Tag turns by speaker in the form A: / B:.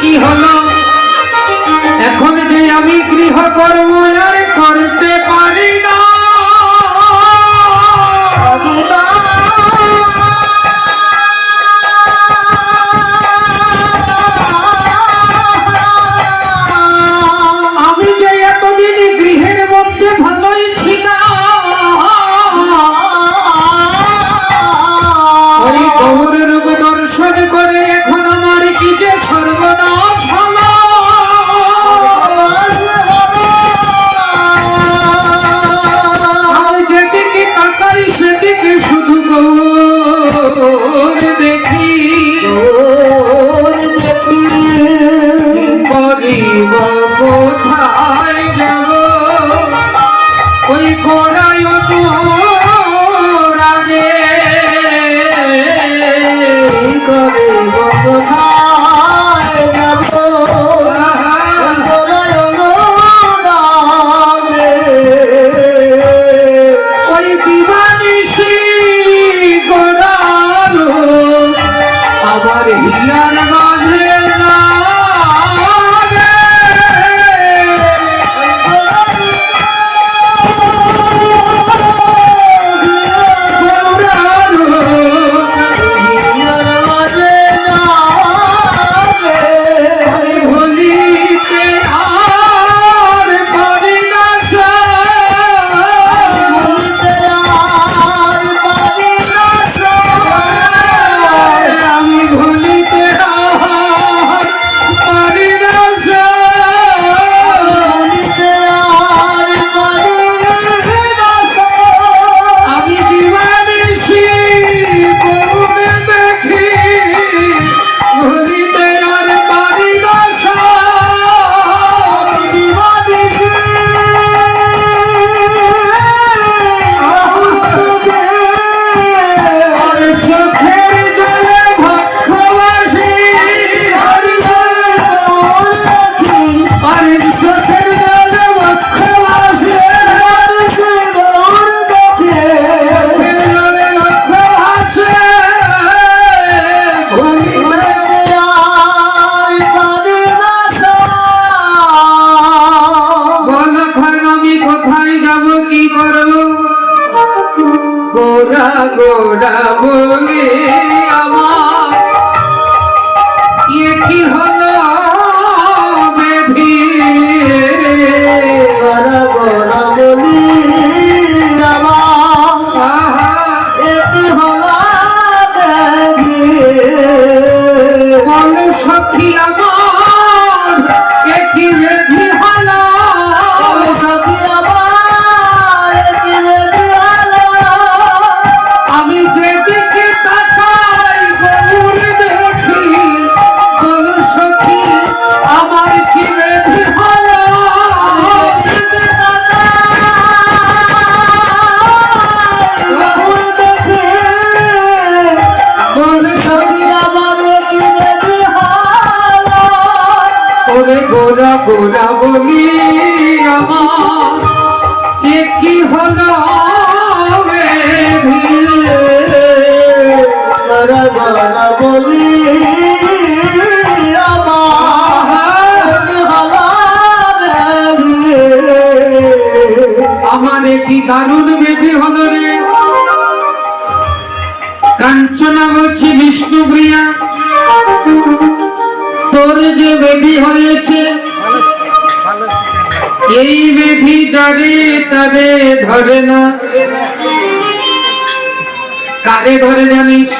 A: কি হলো? এখন যে আমি গৃহকর্ম আর করতে পারি না। গৌর দেখি। করিব কোথায়? যাব আমার হিয়ার গোরা ওরে গোরা গোরা বলি আমার কি হলো বেধি
B: বলি
A: আমার কি দারুণ বেদি হলো রে? কাঞ্চনা বলছি বিষ্ণুপ্রিয়া তোর যে বেধি হয়েছে এই বেধি যারে তারে ধরে না। কারে ধরে জানিস?